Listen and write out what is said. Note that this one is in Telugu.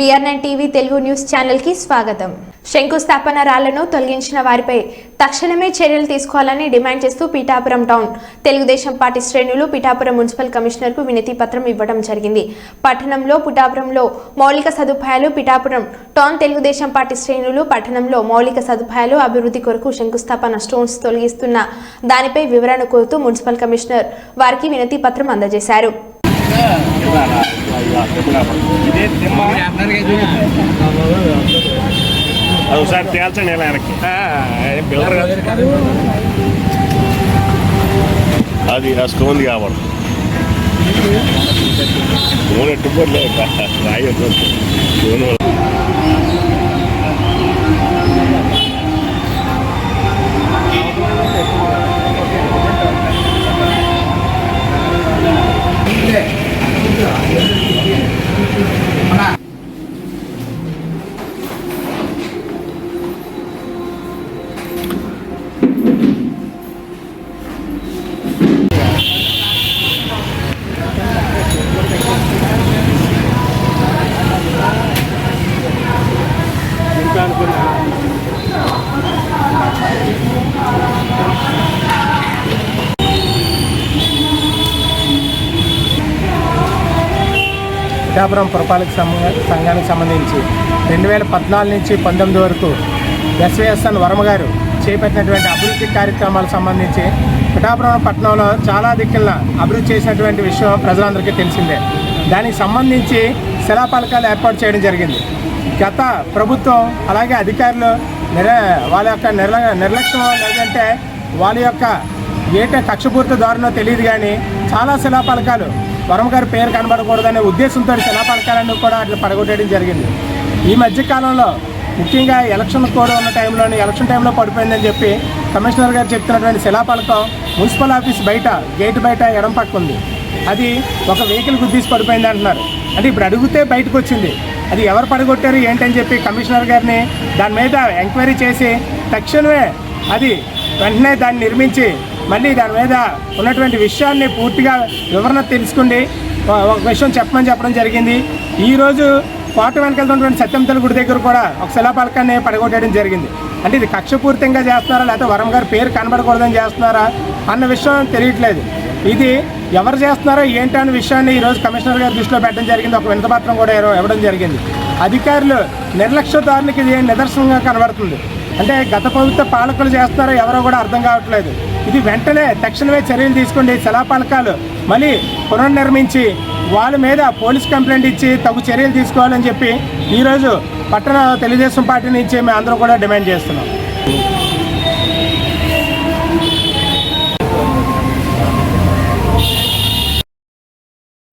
VR nine TV Telugu news ఛానల్కి స్వాగతం. శంకుస్థాపన రాళ్ళను తొలగించిన వారిపై తక్షణమే చర్యలు తీసుకోవాలని డిమాండ్ చేస్తూ పీఠాపురం టౌన్ తెలుగుదేశం పార్టీ శ్రేణులు పీఠాపురం మున్సిపల్ కమిషనర్కు వినతి పత్రం ఇవ్వడం జరిగింది. పట్టణంలో పిఠాపురంలో మౌలిక సదుపాయాలు పిఠాపురం టౌన్ తెలుగుదేశం పార్టీ శ్రేణులు పట్టణంలో మౌలిక సదుపాయాలు అభివృద్ధి కొరకు శంకుస్థాపన స్టోన్స్ తొలగిస్తున్న దానిపై వివరణ కోరుతూ మున్సిపల్ కమిషనర్ వారికి వినతి పత్రం అందజేశారు. అది ఒకసారి తేల్చండి ఇలా వెనక్కి. పిల్లలు కాదు. అది ఆ స్టోన్ కావాలి. స్టోన్ ఎట్టుకోలే రాయొద్దు స్టోన్ పిఠాపురం పురపాలక సంఘానికి సంబంధించి రెండు వేల పద్నాలుగు నుంచి పంతొమ్మిది వరకు ఎస్విఎస్ఎన్ వర్మ గారు చేపట్టినటువంటి అభివృద్ధి కార్యక్రమాలకు సంబంధించి పిఠాపురం పట్టణంలో చాలా దిక్కుల అభివృద్ధి చేసినటువంటి విషయం ప్రజలందరికీ తెలిసిందే. దానికి సంబంధించి శిలాపలకాలు ఏర్పాటు చేయడం జరిగింది. గత ప్రభుత్వం అలాగే అధికారులు నిర వాళ్ళ యొక్క నిర్ల నిర్లక్ష్యం లేదంటే వాళ్ళ యొక్క ఏట కక్షపూర్తి దారునో తెలియదు కానీ చాలా శిలాపలకాలు వరమగారి పేరు కనబడకూడదనే ఉద్దేశంతో శిలాపలకాలన్నీ కూడా అట్లా పడగొట్టేయడం జరిగింది. ఈ మధ్య కాలంలో ముఖ్యంగా ఎలక్షన్ కోడ్ ఉన్న టైంలోని ఎలక్షన్ టైంలో పడిపోయిందని చెప్పి కమిషనర్ గారు చెప్తున్నటువంటి శిలాపలకం మున్సిపల్ ఆఫీస్ బయట గేట్ బయట ఎడం పక్క ఉంది. అది ఒక వెహికల్ గుద్దీసి పడిపోయింది అంటున్నారు. అంటే ఇప్పుడు అడిగితే బయటకు వచ్చింది. అది ఎవరు పడగొట్టారు ఏంటని చెప్పి కమిషనర్ గారిని దాని మీద ఎంక్వైరీ చేసి తక్షణమే అది వెంటనే దాన్ని నిర్మించి మళ్ళీ దాని మీద ఉన్నటువంటి విషయాన్ని పూర్తిగా వివరణ తెలుసుకుండి ఒక- విషయం చెప్పమని చెప్పడం జరిగింది. ఈరోజు కోట వెనకెళ్తున్నటువంటి సత్యంతల గుడి దగ్గర కూడా ఒక శిలాపలకాన్ని పడగొట్టడం జరిగింది. అంటే ఇది కక్షపూరితంగా చేస్తున్నారా లేకపోతే వరం గారి పేరు కనబడకూడదని చేస్తున్నారా అన్న విషయం తెలియట్లేదు. ఇది ఎవరు చేస్తున్నారో ఏంటి అనే విషయాన్ని ఈరోజు కమిషనర్ గారి దృష్టిలో పెట్టడం జరిగింది. ఒక వినతపత్రం కూడా ఇవ్వడం జరిగింది. అధికారులు నిర్లక్ష్యదారునికి ఇది నిదర్శనంగా కనబడుతుంది. అంటే గత ప్రభుత్వ పాలకులు చేస్తున్నారో ఎవరో కూడా అర్థం కావట్లేదు. ఇది వెంటనే తక్షణమే చర్యలు తీసుకోండి. శిలాపలకాలు మళ్ళీ పునర్నిర్మించి వాళ్ళ మీద పోలీస్ కంప్లైంట్ ఇచ్చి తగు చర్యలు తీసుకోవాలని చెప్పి ఈరోజు పట్టణ తెలుగుదేశం పార్టీ నుంచి మేము అందరం కూడా డిమాండ్ చేస్తున్నాం.